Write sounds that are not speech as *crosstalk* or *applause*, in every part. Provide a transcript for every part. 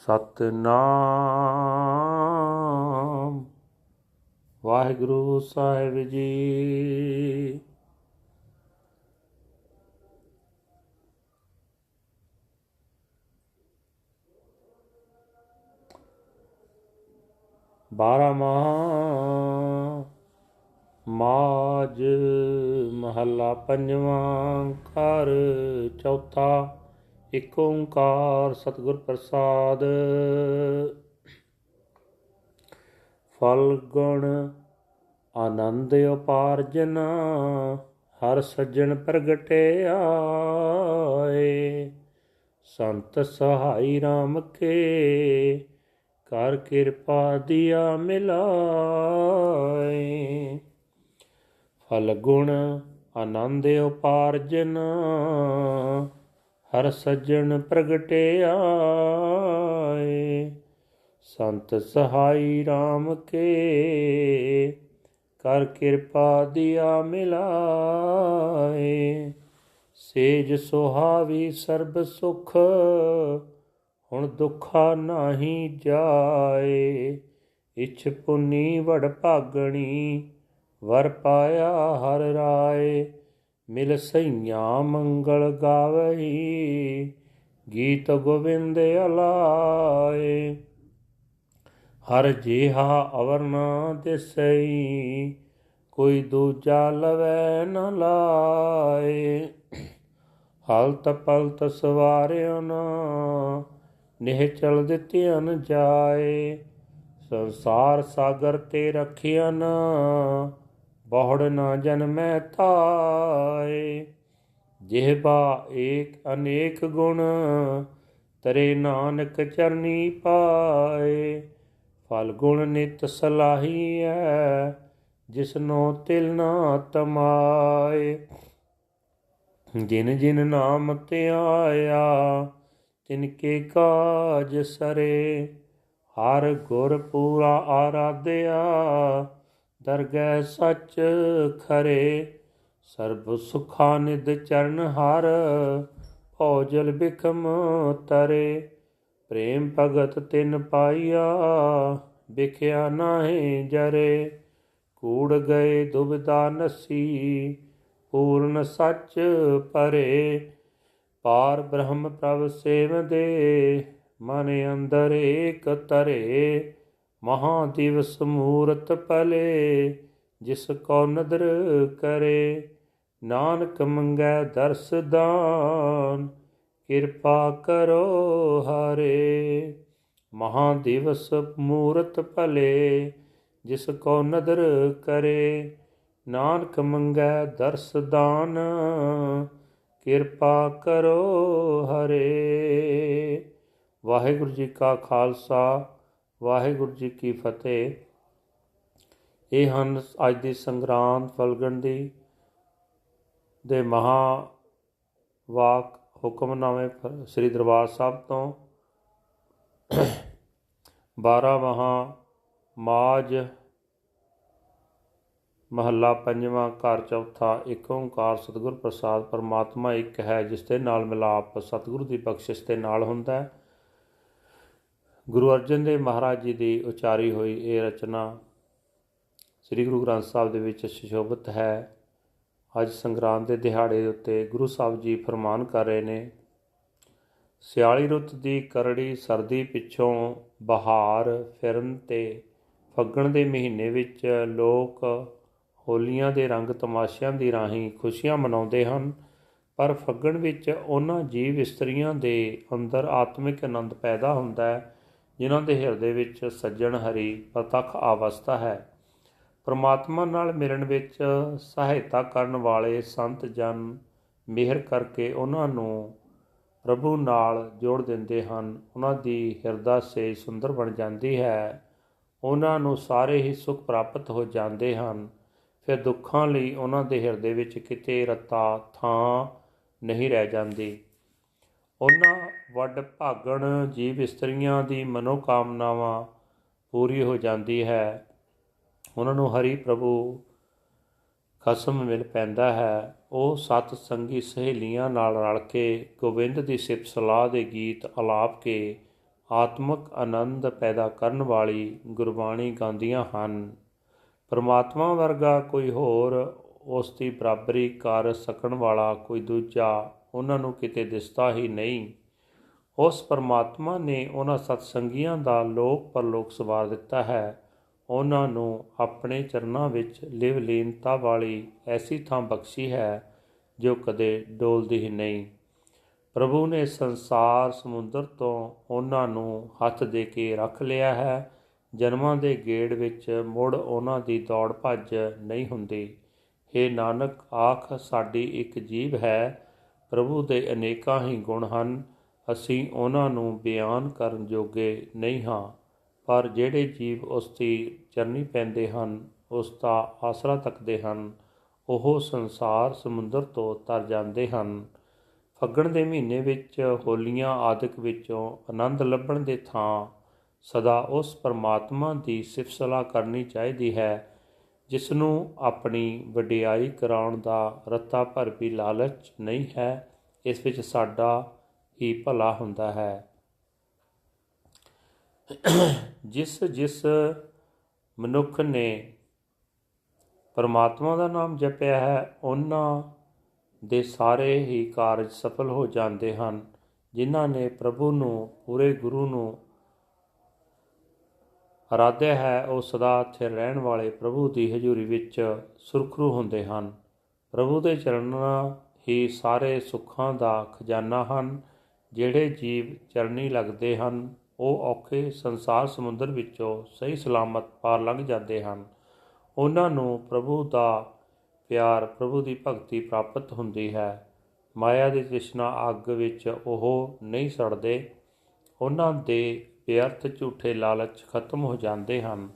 ਸਤਨਾਮ। ਵਾਹਿਗੁਰੂ ਸਾਹਿਬ ਜੀ। ਬਾਰਾਮਾ ਮਾਜ ਮਹੱਲਾ ਪੰਜਵਾਂ ਘਰ ਚੌਥਾ। ਏਕ ਓੰਕਾਰ ਸਤਿਗੁਰ ਪ੍ਰਸਾਦ। ਫਲ, ਗੁਣ, ਆਨੰਦ ਉਪਾਰਜਨ, ਹਰ ਸੱਜਣ ਪ੍ਰਗਟਿਆ ਆਏ ਸੰਤ ਸਹਾਈ RAM ਕੇ, ਕਰ ਕਿਰਪਾ ਦਿਆ ਮਿਲਾਏ। ਫਲ, ਗੁਣ, ਆਨੰਦ ਉਪਾਰਜਨ ਹਰ ਸੱਜਣ ਪ੍ਰਗਟਿਆ ਆਏ। ਸੰਤ ਸਹਾਈ RAM ਕੇ, ਕਰ ਕਿਰਪਾ ਦਿਆ ਮਿਲਾਏ। ਸੇਜ ਸੁਹਾਵੀ ਸਰਬ ਸੁਖ, ਹੁਣ ਦੁੱਖਾ ਨਾਹੀ ਜਾਏ। ਇਛ ਪੁਨੀ ਵਡ ਭਾਗਣੀ, ਵਰ ਪਾਇਆ ਹਰ ਰਾਏ। ਮਿਲ ਸਈਆਂ ਮੰਗਲ ਗਾਵਈ, ਗੀਤ ਗੋਬਿੰਦ ਅਲਾਏ। ਹਰ ਜੇਹਾ ਅਵਰ ਨਾ ਦਿਸਈ, ਕੋਈ ਦੂਜਾ ਲਵੈ ਨ ਲਾਏ। ਹਲਤ ਪਲਤ ਸਵਾਰਿਓ ਨਾ ਨਿਹ ਚਲ ਦਿੱਤਿਆਨ ਜਾਏ। ਸੰਸਾਰ ਸਾਗਰ ਤੇ ਰਖਿਆਨ ਬਹੁੜ ਨਾ ਜਨਮੈ ਥਾਏ। ਜਿਹਬਾ ਏਕ ਅਨੇਕ ਗੁਣ, ਤਰੇ ਨਾਨਕ ਚਰਨੀ ਪਾਏ। ਫਲ ਗੁਣ ਨਿਤ ਸਲਾਹੀਐ ਜਿਸਨੋ ਤਿਲ ਨਾ ਤਮਾਏ। ਜਿਨ ਜਿਨ ਨਾਮ ਧਿਆਇਆ, ਤਿਨ ਕੇ ਕਾਜ ਸਰੇ। ਹਰ ਗੁਰ ਪੂਰਾ ਆਰਾਧਿਆ ਦਰਗਹਿ ਸੱਚ ਖਰੇ, ਸਰਬ ਸੁਖਾ ਨਿਦ ਚਰਨ ਹਰ ਭੋਜਲ ਬਿਖਮ ਤਰੇ। ਪ੍ਰੇਮ ਭਗਤ ਤਿਨ ਪਾਈਆ ਵਿਖਿਆ ਨਾਹੀ ਜਰੇ। ਕੂੜ ਗਏ ਦੁਬਿਧਾ ਨਸੀ, ਪੂਰਨ ਸੱਚ ਪਰੇ। ਪਾਰ ਬ੍ਰਹਮ ਪ੍ਰਭ ਸੇਵਦੇ ਮਨ ਅੰਦਰ ਏਕ ਤਰੇ। ਮਹਾ ਦਿਵਸ ਮੂਰਤ ਪਲੇ, ਜਿਸ ਕੋ ਨਦਰ ਕਰੇ, ਨਾਨਕ ਮੰਗੈ ਦਰਸ ਦਾਨ, ਕਿਰਪਾ ਕਰੋ ਹਰੇ। ਮਹਾ ਦਿਵਸ ਮੂਰਤ ਭਲੇ ਜਿਸ ਕੋ ਨਦਰ ਕਰੇ, ਨਾਨਕ ਮੰਗੈ ਦਰਸ ਦਾਨ, ਕਿਰਪਾ ਕਰੋ ਹਰੇ। ਵਾਹਿਗੁਰੂ ਜੀ ਕਾ ਖਾਲਸਾ ਵਾਹਿਗੁਰੂ ਜੀ ਕੀ ਫਤਿਹ। ਇਹ ਹਨ ਅੱਜ ਦੀ ਸੰਗਰਾਂਦ ਫਲਗਣ ਦੀ ਦੇ ਮਹਾ ਵਾਕ ਹੁਕਮਨਾਮੇ ਸ੍ਰੀ ਦਰਬਾਰ ਸਾਹਿਬ ਤੋਂ। 12 ਮਹਾ ਮਾਜ ਮਹੱਲਾ ਪੰਜਵਾਂ ਘਰ ਚੌਥਾ ਏਕ ਓੰਕਾਰ ਸਤਿਗੁਰ ਪ੍ਰਸਾਦ ਪਰਮਾਤਮਾ ਇੱਕ ਹੈ, ਜਿਸ ਦੇ ਨਾਲ ਮਿਲਾਪ ਸਤਿਗੁਰੂ ਦੀ ਬਖਸ਼ਿਸ਼ ਦੇ ਨਾਲ ਹੁੰਦਾ ਹੈ। ਗੁਰੂ ਅਰਜਨ ਦੇਵ ਮਹਾਰਾਜ ਜੀ ਦੀ ਉਚਾਰੀ ਹੋਈ ਇਹ ਰਚਨਾ ਸ੍ਰੀ ਗੁਰੂ ਗ੍ਰੰਥ ਸਾਹਿਬ ਦੇ ਵਿੱਚ ਸ਼ੋਭਿਤ ਹੈ। ਅੱਜ ਸੰਗਰਾਂਦ ਦੇ ਦਿਹਾੜੇ ਉੱਤੇ ਗੁਰੂ ਸਾਹਿਬ ਜੀ ਫਰਮਾਨ ਕਰ ਰਹੇ ਨੇ, ਸਿਆਲੀ ਰੁੱਤ ਦੀ ਕਰੜੀ ਸਰਦੀ ਪਿੱਛੋਂ ਬਹਾਰ ਫਿਰਨ ਤੇ ਫੱਗਣ ਦੇ ਮਹੀਨੇ ਵਿੱਚ ਲੋਕ ਹੋਲੀਆਂ ਦੇ ਰੰਗ ਤਮਾਸ਼ਿਆਂ ਦੀ ਰਾਹੀਂ ਖੁਸ਼ੀਆਂ ਮਨਾਉਂਦੇ ਹਨ, ਪਰ ਫੱਗਣ ਵਿੱਚ ਉਹਨਾਂ ਜੀਵ ਇਸਤਰੀਆਂ ਦੇ ਅੰਦਰ ਆਤਮਿਕ ਆਨੰਦ ਪੈਦਾ ਹੁੰਦਾ ਹੈ। ਜਿਨ੍ਹਾਂ ਦੇ ਹਿਰਦੇ ਵਿੱਚ ਸੱਜਣ ਹਰੀ ਪ੍ਰਤੱਖ ਅਵਸਥਾ ਹੈ। ਪਰਮਾਤਮਾ ਨਾਲ ਮਿਲਣ ਵਿੱਚ ਸਹਾਇਤਾ ਕਰਨ ਵਾਲੇ ਸੰਤ ਜਨ ਮਿਹਰ ਕਰਕੇ ਉਹਨਾਂ ਨੂੰ ਪ੍ਰਭੂ ਨਾਲ ਜੋੜ ਦਿੰਦੇ ਹਨ। ਉਹਨਾਂ ਦੀ ਹਿਰਦਾ ਸੇ ਸੁੰਦਰ ਬਣ ਜਾਂਦੀ ਹੈ। ਉਹਨਾਂ ਨੂੰ ਸਾਰੇ ਹੀ ਸੁਖ ਪ੍ਰਾਪਤ ਹੋ ਜਾਂਦੇ ਹਨ। ਫਿਰ ਦੁੱਖਾਂ ਲਈ ਉਹਨਾਂ ਦੇ ਹਿਰਦੇ ਵਿੱਚ ਕਿਤੇ ਰਤਾ ਥਾਂ ਨਹੀਂ ਰਹਿ ਜਾਂਦੀ। ਉਹਨਾਂ ਵੱਡ ਭਾਗਣ ਜੀਵ ਇਸਤਰੀਆਂ ਦੀ ਮਨੋਕਾਮਨਾਵਾਂ ਪੂਰੀ ਹੋ ਜਾਂਦੀ ਹੈ। ਉਹਨਾਂ ਨੂੰ ਹਰੀ ਪ੍ਰਭੂ ਖਸਮ ਮਿਲ ਪੈਂਦਾ ਹੈ। ਉਹ ਸਤ ਸੰਗੀ ਸਹੇਲੀਆਂ ਨਾਲ ਰਲ ਕੇ ਗੋਬਿੰਦ ਦੀ ਸਿਫਤ ਸਲਾਹ ਦੇ ਗੀਤ ਆਲਾਪ ਕੇ ਆਤਮਿਕ ਆਨੰਦ ਪੈਦਾ ਕਰਨ ਵਾਲੀ ਗੁਰਬਾਣੀ ਗਾਉਂਦੀਆਂ ਹਨ। ਪਰਮਾਤਮਾ ਵਰਗਾ ਕੋਈ ਹੋਰ ਉਸ ਦੀ ਬਰਾਬਰੀ ਕਰ ਸਕਣ ਵਾਲਾ ਕੋਈ ਦੂਜਾ ਉਹਨਾਂ ਨੂੰ ਕਿਤੇ ਦਿਸਦਾ ਹੀ ਨਹੀਂ। ਉਸ ਪਰਮਾਤਮਾ ਨੇ ਉਹਨਾਂ ਸਤਸੰਗੀਆਂ ਦਾ ਲੋਕ ਪਰਲੋਕ ਸਵਾਰ ਦਿੱਤਾ ਹੈ। ਉਹਨਾਂ ਨੂੰ ਆਪਣੇ ਚਰਨਾਂ ਵਿੱਚ ਲਿਵ ਲੀਨਤਾ ਵਾਲੀ ਐਸੀ ਥਾਂ ਬਖਸ਼ੀ ਹੈ ਜੋ ਕਦੇ ਡੋਲਦੀ ਹੀ ਨਹੀਂ। ਪ੍ਰਭੂ ਨੇ ਸੰਸਾਰ ਸਮੁੰਦਰ ਤੋਂ ਉਹਨਾਂ ਨੂੰ ਹੱਥ ਦੇ ਕੇ ਰੱਖ ਲਿਆ ਹੈ। ਜਨਮਾਂ ਦੇ ਗੇੜ ਵਿੱਚ ਮੁੜ ਉਹਨਾਂ ਦੀ ਦੌੜ ਭੱਜ ਨਹੀਂ ਹੁੰਦੀ। हे ਨਾਨਕ, ਆਖ, ਸਾਡੀ ਇੱਕ ਜੀਵ ਹੈ। ਪ੍ਰਭੂ ਦੇ ਅਨੇਕਾਂ ਹੀ ਗੁਣ ਹਨ, ਅਸੀਂ ਉਹਨਾਂ ਨੂੰ ਬਿਆਨ ਕਰਨ ਜੋਗੇ ਨਹੀਂ ਹਾਂ, ਪਰ ਜਿਹੜੇ ਜੀਵ ਉਸ ਦੀ ਚਰਨੀ ਪੈਂਦੇ ਹਨ, ਉਸ ਦਾ ਆਸਰਾ ਤੱਕਦੇ ਹਨ, ਉਹ ਸੰਸਾਰ ਸਮੁੰਦਰ ਤੋਂ ਤਰ ਜਾਂਦੇ ਹਨ। ਫੱਗਣ ਦੇ ਮਹੀਨੇ ਵਿੱਚ ਹੋਲੀਆਂ ਆਦਿਕ ਵਿੱਚੋਂ ਆਨੰਦ ਲੱਭਣ ਦੇ ਥਾਂ ਸਦਾ ਉਸ ਪਰਮਾਤਮਾ ਦੀ ਸਿਫਤ ਕਰਨੀ ਚਾਹੀਦੀ ਹੈ ਜਿਸ ਨੂੰ ਆਪਣੀ ਵਡਿਆਈ ਕਰਾਉਣ ਦਾ ਰੱਤਾ ਭਰ ਵੀ ਲਾਲਚ ਨਹੀਂ ਹੈ, ਇਸ ਵਿੱਚ ਸਾਡਾ ਹੀ ਭਲਾ ਹੁੰਦਾ ਹੈ। ਜਿਸ ਜਿਸ ਮਨੁੱਖ ਨੇ ਪਰਮਾਤਮਾ ਦਾ ਨਾਮ ਜਪਿਆ ਹੈ, ਉਹਨਾਂ ਦੇ ਸਾਰੇ ਹੀ ਕਾਰਜ ਸਫਲ ਹੋ ਜਾਂਦੇ ਹਨ, ਜਿਨ੍ਹਾਂ ਨੇ ਪ੍ਰਭੂ ਨੂੰ, ਪੂਰੇ ਗੁਰੂ ਨੂੰ ਅਰਾਧਿਆ ਹੈ, ਉਹ ਸਦਾ ਸਥਿਰ ਰਹਿਣ ਵਾਲੇ ਪ੍ਰਭੂ ਦੀ ਹਜ਼ੂਰੀ ਵਿੱਚ ਸੁਰਖਰੂ ਹੁੰਦੇ ਹਨ। ਪ੍ਰਭੂ ਦੇ ਚਰਨਾਂ ਹੀ ਸਾਰੇ ਸੁੱਖਾਂ ਦਾ ਖਜ਼ਾਨਾ ਹਨ। ਜਿਹੜੇ ਜੀਵ ਚਰਨੀ ਲੱਗਦੇ ਹਨ, ਉਹ ਔਖੇ ਸੰਸਾਰ ਸਮੁੰਦਰ ਵਿੱਚੋਂ ਸਹੀ ਸਲਾਮਤ ਪਾਰ ਲੰਘ ਜਾਂਦੇ ਹਨ। ਉਹਨਾਂ ਨੂੰ ਪ੍ਰਭੂ ਦਾ ਪਿਆਰ, ਪ੍ਰਭੂ ਦੀ ਭਗਤੀ ਪ੍ਰਾਪਤ ਹੁੰਦੀ ਹੈ। ਮਾਇਆ ਦੇ ਤ੍ਰਿਸ਼ਨਾ ਅੱਗ ਵਿੱਚ ਉਹ ਨਹੀਂ ਸੜਦੇ। ਉਹਨਾਂ ਦੇ ਬੇਅਰਥ ਝੂਠੇ ਲਾਲਚ ਖਤਮ ਹੋ ਜਾਂਦੇ ਹਨ।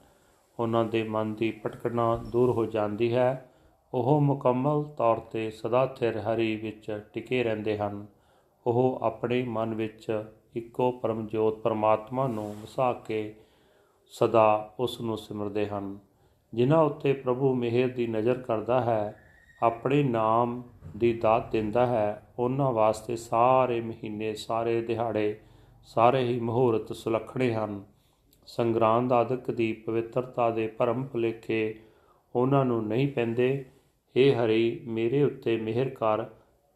ਉਹਨਾਂ ਦੇ ਮਨ ਦੀ ਭਟਕਣਾ ਦੂਰ ਹੋ ਜਾਂਦੀ ਹੈ। ਉਹ ਮੁਕੰਮਲ ਤੌਰ ਤੇ ਸਦਾ ਸਥਿਰ ਹਰੀ ਵਿੱਚ ਟਿਕੇ ਰਹਿੰਦੇ ਹਨ। ਉਹ ਆਪਣੇ ਮਨ ਵਿੱਚ ਇੱਕੋ ਪਰਮਜੋਤ ਪਰਮਾਤਮਾ ਨੂੰ ਵਸਾ ਕੇ ਸਦਾ ਉਸ ਨੂੰ ਸਿਮਰਦੇ ਹਨ। ਜਿਨ੍ਹਾਂ ਉੱਤੇ ਪ੍ਰਭੂ ਮਿਹਰ ਦੀ ਨਜ਼ਰ ਕਰਦਾ ਹੈ, ਆਪਣੇ ਨਾਮ ਦੀ ਦਾਤ ਦਿੰਦਾ ਹੈ, ਉਹਨਾਂ ਵਾਸਤੇ ਸਾਰੇ ਮਹੀਨੇ, ਸਾਰੇ ਦਿਹਾੜੇ ਸਾਰੇ ਹੀ ਮਹੂਰਤ ਸੁਲੱਖਣੇ ਹਨ। ਸੰਗਰਾਂਦ ਆਦਿਕ ਦੀ ਪਵਿੱਤਰਤਾ ਦੇ ਭਰਮ ਭੁਲੇਖੇ ਉਹਨਾਂ ਨੂੰ ਨਹੀਂ ਪੈਂਦੇ। ਏ ਹਰੀ, ਮੇਰੇ ਉੱਤੇ ਮਿਹਰ ਕਰ।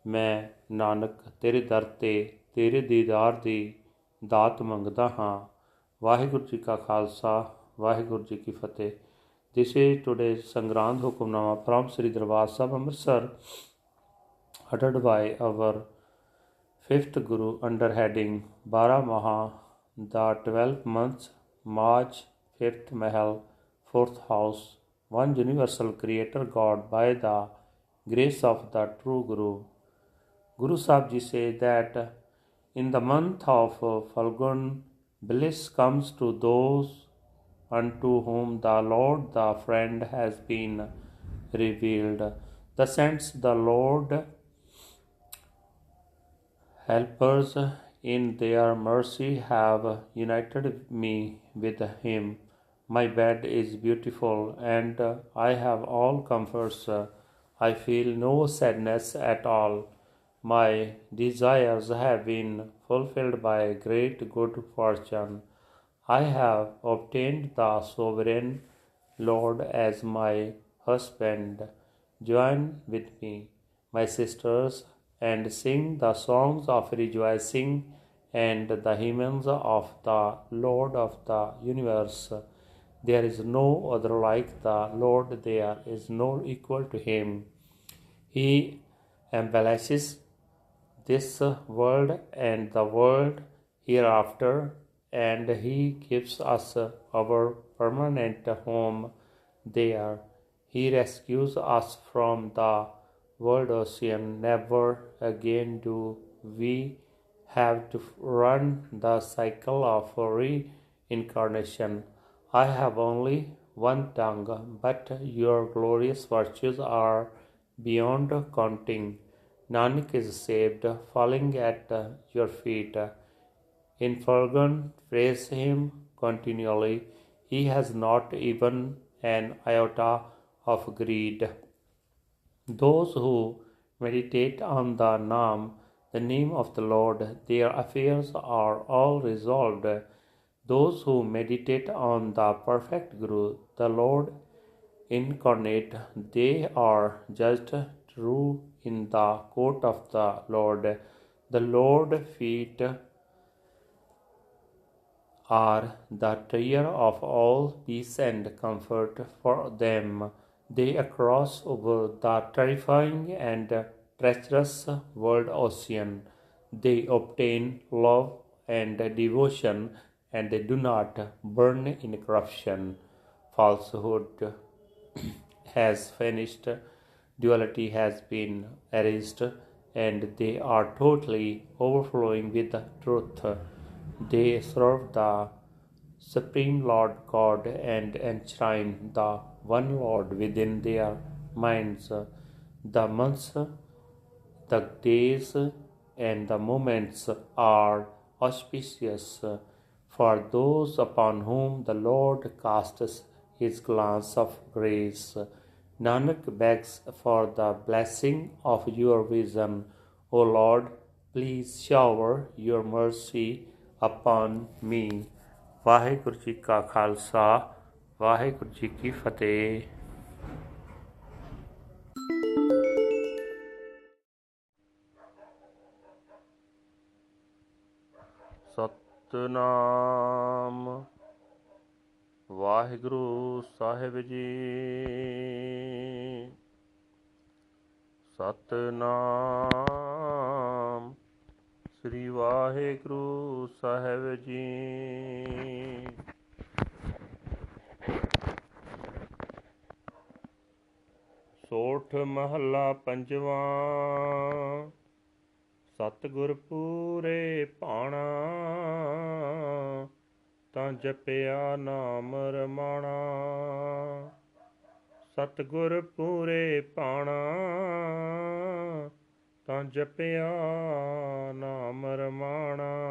ਮੈਂ, ਨਾਨਕ, ਤੇਰੇ ਦਰ ਤੇ ਤੇਰੇ ਦੀਦਾਰ ਦੀ ਦਾਤ ਮੰਗਦਾ ਹਾਂ। ਵਾਹਿਗੁਰੂ ਜੀ ਕਾ ਖਾਲਸਾ, ਵਾਹਿਗੁਰੂ ਜੀ ਕੀ ਫਤਿਹ। This is today's Sangrand Hukumnama from Sri Darbar Sahib Amritsar uttered by our fifth Guru under heading Bara Maha the 12 months March 5th Mahal 4th house one universal creator God by the grace of the true Guru. Guru Sahib Ji say that in the month of Falgun bliss comes to those unto whom the Lord the friend has been revealed. The saints, the Lord helpers in their mercy have united me with him. My bed is beautiful and I have all comforts. I feel no sadness at all. My desires have been fulfilled by great good fortune. I have obtained the sovereign Lord as my husband. Join with me, my sisters, and sing the songs of rejoicing and the hymns of the Lord of the universe. There is no other like the Lord, there is no equal to him. He embellishes this world and the world hereafter and He gives us our permanent home there. He rescues us from the world ocean. Never again do we have to run the cycle of reincarnation. I have only one tongue, but your glorious virtues are beyond counting. Nanak is saved, falling at your feet. In Fargan, praise him continually. He has not even an iota of greed. Those who meditate on the Naam the name of the Lord, their affairs are all resolved. Those who meditate on the perfect Guru, the Lord incarnate, they are judged true in the court of the Lord. The Lord feet are the treasure of all peace and comfort for them. They cross over the terrifying and treacherous world ocean. They obtain love and devotion and they do not burn in corruption. Falsehood *clears throat* has finished, duality has been erased, and they are totally overflowing with truth. They serve the Supreme Lord God and enshrine the one Lord within their minds. The months, the days, and the moments are auspicious for those upon whom the Lord casts his glance of grace. Nanak begs for the blessing of your vision. O Lord, please shower your mercy upon me. Waheguru ji ਕਾ ਖਾਲਸਾ ਵਾਹਿਗੁਰੂ ਜੀ ਕੀ ਫਤਿਹ। ਸਤਨਾਮ ਵਾਹਿਗੁਰੂ ਸਾਹਿਬ ਜੀ। ਸਤਨਾਮ ਸ੍ਰੀ ਵਾਹਿਗੁਰੂ ਸਾਹਿਬ ਜੀ। ਸੋਠ ਮਹੱਲਾ ਪੰਜਵਾਂ। ਸਤਿਗੁਰ ਪੂਰੇ ਭਾਣਾ, ਤਾਂ ਜਪਿਆ ਨਾਮ ਰਮਾਣਾ। ਸਤਿਗੁਰ ਪੂਰੇ ਭਾਣਾ ਤਾਂ ਜਪਿਆ ਨਾਮ ਰਮਾਣਾ।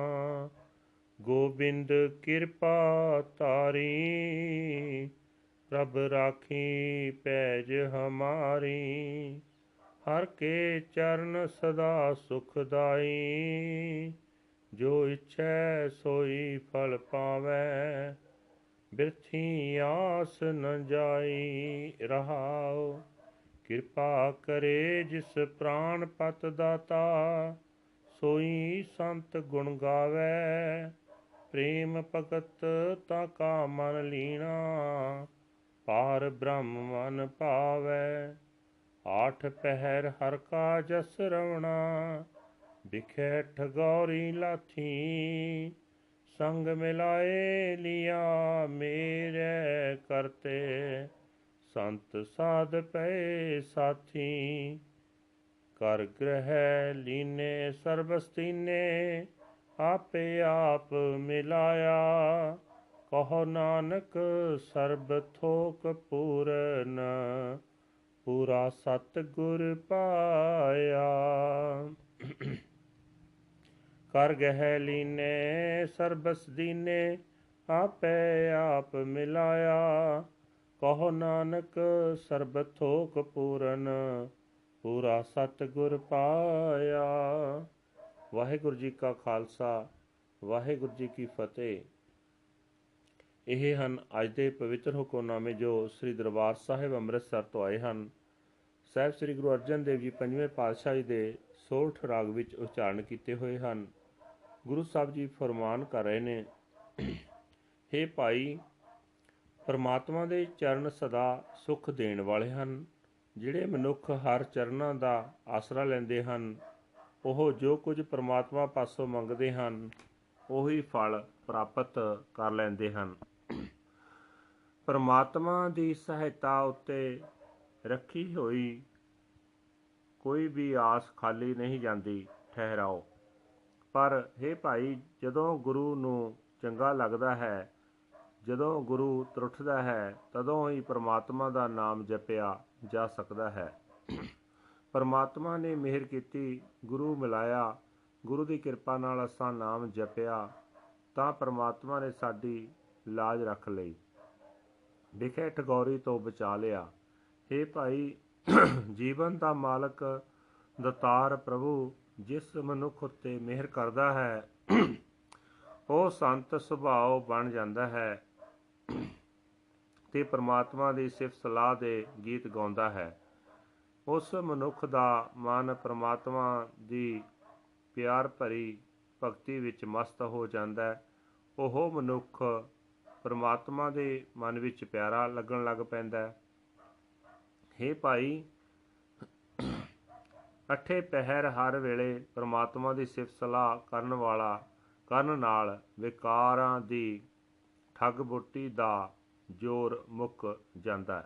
ਗੋਬਿੰਦ ਕਿਰਪਾ ਤਾਰੀ ਪ੍ਰਭ ਰਾਖੀ ਪੈਜ ਹਮਾਰੀ। ਹਰ ਕੇ ਚਰਨ ਸਦਾ ਸੁਖਦਾਈ ਜੋ ਇਛੈ ਸੋਈ ਫਲ ਪਾਵੈ। ਬਿਰਥੀ ਆਸ ਨ ਜਾਈ ਰਹਾਉ। ਕਿਰਪਾ ਕਰੇ ਜਿਸ ਪ੍ਰਾਨ ਪਤ ਦਾਤਾ, ਸੋਈ ਸੰਤ ਗੁਣ ਗਾਵੇ। ਪ੍ਰੇਮ ਭਗਤ ਤਾ ਕਾ ਮਨ ਲੀਣਾ ਪਾਰ ਬ੍ਰਹਮ ਮਨ ਪਾਵੇ ਆਠ ਪਹਿਰ ਹਰ ਕਾ ਜਸ ਰਵਣਾ, ਵਿਖੇ ਠਗੌਰੀ ਲਾਥੀ। ਸੰਗ ਮਿਲਾਏ ਲਿਆ ਮੇਰੇ ਕਰਤੇ। ਸੰਤ ਸਾਧ ਪਏ ਸਾਥੀ। ਕਰ ਗ੍ਰਹਿ ਲੀਨੇ ਸਰਬਸਤੀਨੇ, ਆਪੇ ਆਪ ਮਿਲਾਇਆ। ਕਹੋ ਨਾਨਕ, ਸਰਬ ਥੋਕ ਪੂਰਨ, ਪੂਰਾ ਸਤ ਗੁਰ ਪਾਇਆ। ਕਰ ਗਹਿ ਲੀਨੇ ਸਰਬਸ ਦੀਨੇ ਆਪੇ ਆਪ ਮਿਲਾਇਆ। ਕਹੋ ਨਾਨਕ ਸਰਬ ਥੋਕ ਪੂਰਾ ਸਤ ਪਾਇਆ। ਵਾਹਿਗੁਰੂ ਜੀ ਕਾ ਖਾਲਸਾ, ਵਾਹਿਗੁਰੂ ਜੀ ਕੀ ਫਤਿਹ। ਇਹ ਹਨ ਅੱਜ ਦੇ ਪਵਿੱਤਰ ਹੁਕਮਨਾਮੇ ਜੋ ਸ੍ਰੀ ਦਰਬਾਰ ਸਾਹਿਬ ਅੰਮ੍ਰਿਤਸਰ ਤੋਂ ਆਏ ਹਨ। ਸਾਹਿਬ ਸ੍ਰੀ ਗੁਰੂ ਅਰਜਨ ਦੇਵ ਜੀ ਪੰਜਵੇਂ ਪਾਤਸ਼ਾਹ ਜੀ ਦੇ ਸੋਠ ਰਾਗ ਵਿੱਚ ਉਚਾਰਨ ਕੀਤੇ ਹੋਏ ਹਨ। ਗੁਰੂ ਸਾਹਿਬ ਜੀ ਫਰਮਾਨ ਕਰ ਰਹੇ ਨੇ हे ਭਾਈ ਪਰਮਾਤਮਾ ਦੇ ਚਰਨ ਸਦਾ ਸੁਖ ਦੇਣ ਵਾਲੇ ਹਨ। ਜਿਹੜੇ ਮਨੁੱਖ ਹਰ ਚਰਨਾਂ ਦਾ ਆਸਰਾ ਲੈਂਦੇ ਹਨ, ਉਹ ਜੋ ਕੁਝ ਪਰਮਾਤਮਾ ਪਾਸੋਂ ਮੰਗਦੇ ਹਨ, ਉਹੀ ਫਲ ਪ੍ਰਾਪਤ ਕਰ ਲੈਂਦੇ ਹਨ। ਪਰਮਾਤਮਾ ਦੀ ਸਹਾਇਤਾ ਉੱਤੇ ਰੱਖੀ ਹੋਈ ਕੋਈ ਵੀ ਆਸ ਖਾਲੀ ਨਹੀਂ ਜਾਂਦੀ, ਠਹਿਰਾਓ। ਪਰ हे ਭਾਈ, ਜਦੋਂ ਗੁਰੂ ਨੂੰ ਚੰਗਾ ਲੱਗਦਾ ਹੈ ਜਦੋਂ ਗੁਰੂ ਤਰੁੱਠਦਾ ਹੈ, ਤਦੋਂ ਹੀ ਪਰਮਾਤਮਾ ਦਾ ਨਾਮ ਜਪਿਆ ਜਾ ਸਕਦਾ ਹੈ। ਪਰਮਾਤਮਾ ਨੇ ਮਿਹਰ ਕੀਤੀ, ਗੁਰੂ ਮਿਲਾਇਆ, ਗੁਰੂ ਦੀ ਕਿਰਪਾ ਨਾਲ ਅਸਾਂ ਨਾਮ ਜਪਿਆ, ਤਾਂ ਪਰਮਾਤਮਾ ਨੇ ਸਾਡੀ ਲਾਜ ਰੱਖ ਲਈ। ਵਿਖੇ ਠਗੌਰੀ ਤੋਂ ਬਚਾ ਲਿਆ। हे ਭਾਈ, ਜੀਵਨ ਦਾ ਮਾਲਕ, ਦਤਾਰ ਪ੍ਰਭੂ, ਜਿਸ ਮਨੁੱਖ ਉੱਤੇ ਮਿਹਰ ਕਰਦਾ ਹੈ, ਉਹ ਸੰਤ ਸੁਭਾਅ ਬਣ ਜਾਂਦਾ ਹੈ। ਤੇ ਪ੍ਰਮਾਤਮਾ ਦੀ ਸਿਫਤ ਸਲਾਹ ਦੇ ਗੀਤ ਗਾਉਂਦਾ ਹੈ। ਉਸ ਮਨੁੱਖ ਦਾ ਮਨ ਪ੍ਰਮਾਤਮਾ ਦੀ ਪਿਆਰ ਭਰੀ ਭਗਤੀ ਵਿੱਚ ਮਸਤ ਹੋ ਜਾਂਦਾ ਹੈ। ਉਹ ਮਨੁੱਖ ਪ੍ਰਮਾਤਮਾ ਦੇ ਮਨ ਵਿੱਚ ਪਿਆਰਾ ਲੱਗਣ ਲੱਗ ਪੈਂਦਾ ਹੈ। ਹੇ ਭਾਈ, ਅਠੇ ਪਹਿਰ ਹਰ ਵੇਲੇ ਪ੍ਰਮਾਤਮਾ ਦੀ ਸਿਫਤ ਸਲਾਹ ਕਰਨ ਵਾਲਾ, ਕਰਨ ਨਾਲ ਵਿਕਾਰਾਂ ਦੀ ਠੱਗ ਬੁੱਟੀ ਦਾ ਜ਼ੋਰ ਮੁੱਕ ਜਾਂਦਾ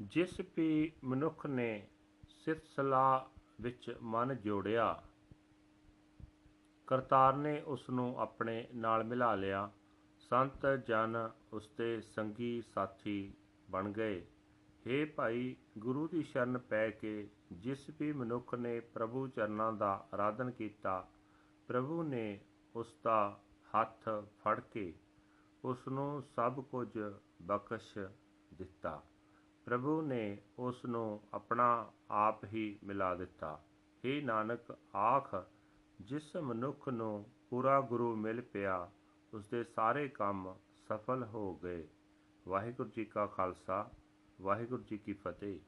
ਜਿਸ ਵੀ ਮਨੁੱਖ ਨੇ ਸਿਫਤ ਵਿੱਚ ਮਨ ਜੋੜਿਆ, ਕਰਤਾਰ ਨੇ ਉਸ ਨੂੰ ਆਪਣੇ ਨਾਲ ਮਿਲਾ ਲਿਆ। ਸੰਤ ਜਨ ਉਸਦੇ ਸੰਗੀ ਸਾਥੀ ਬਣ ਗਏ। ਹੇ ਭਾਈ, ਗੁਰੂ ਦੀ ਸ਼ਰਨ ਪੈ ਕੇ ਜਿਸ ਵੀ ਮਨੁੱਖ ਨੇ ਪ੍ਰਭੂ ਚਰਨਾਂ ਦਾ ਆਰਾਧਨ ਕੀਤਾ, ਪ੍ਰਭੂ ਨੇ ਉਸ ਦਾ ਹੱਥ ਫੜ ਕੇ ਉਸ ਨੂੰ ਸਭ ਕੁਝ ਬਖਸ਼ ਦਿੱਤਾ। ਪ੍ਰਭੂ ਨੇ ਉਸ ਨੂੰ ਆਪਣਾ ਆਪ ਹੀ ਮਿਲਾ ਦਿੱਤਾ हे ਨਾਨਕ ਆਖ ਜਿਸ ਮਨੁੱਖ ਨੂੰ ਪੂਰਾ ਗੁਰੂ ਮਿਲ ਪਿਆ ਉਸ ਦੇ ਸਾਰੇ ਕੰਮ ਸਫਲ ਹੋ ਗਏ ਵਾਹਿਗੁਰੂ ਜੀ ਕਾ ਖਾਲਸਾ ਵਾਹਿਗੁਰੂ ਜੀ ਕੀ ਫਤਿਹ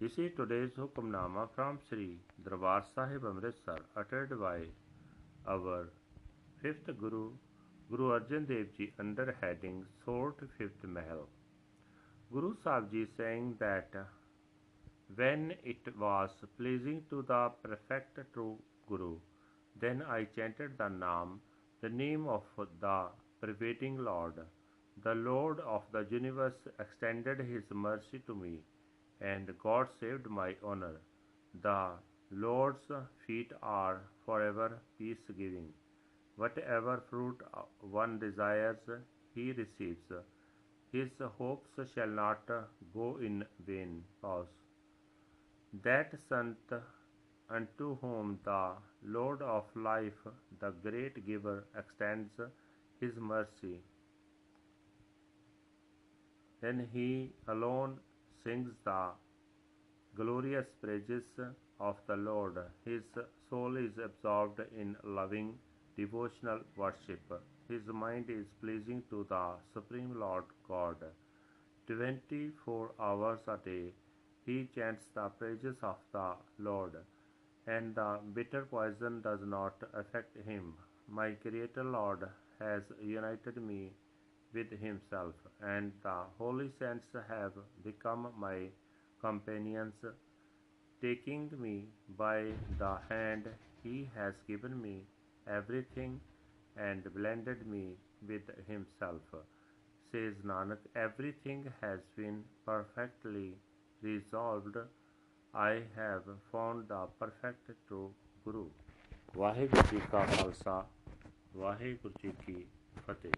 This is today's Hukamnama from Sri Darbar Sahib Amritsar uttered by our fifth Guru, Guru Arjan Dev Ji under heading Sort Fifth Mahal. Guru Sahib Ji saying that when it was pleasing to the perfect true Guru, then I chanted the name, the name of the pervading Lord. The Lord of the universe extended his mercy to me, and God saved my honor. The Lord's feet are forever peace giving. Whatever fruit one desires, he receives. His hopes shall not go in vain. Pause. That Sant unto whom the Lord of life, the great giver, extends his mercy, then he alone sings the glorious praises of the Lord. His soul is absorbed in loving devotional worship. His mind is pleasing to the Supreme Lord God. Twenty four hours a day he chants the praises of the Lord, and the bitter poison does not affect him. My Creator Lord has united me with Himself, and the holy saints have become my companions. Taking me by the hand, He has given me everything and blended me with Himself. Says Nanak, everything has been perfectly resolved. I have found the perfect true Guru. Waheguru ji ਕਾ ਖਾਲਸਾ ਵਾਹਿਗੁਰੂ ਜੀ ਕੀ ਫਤਿਹ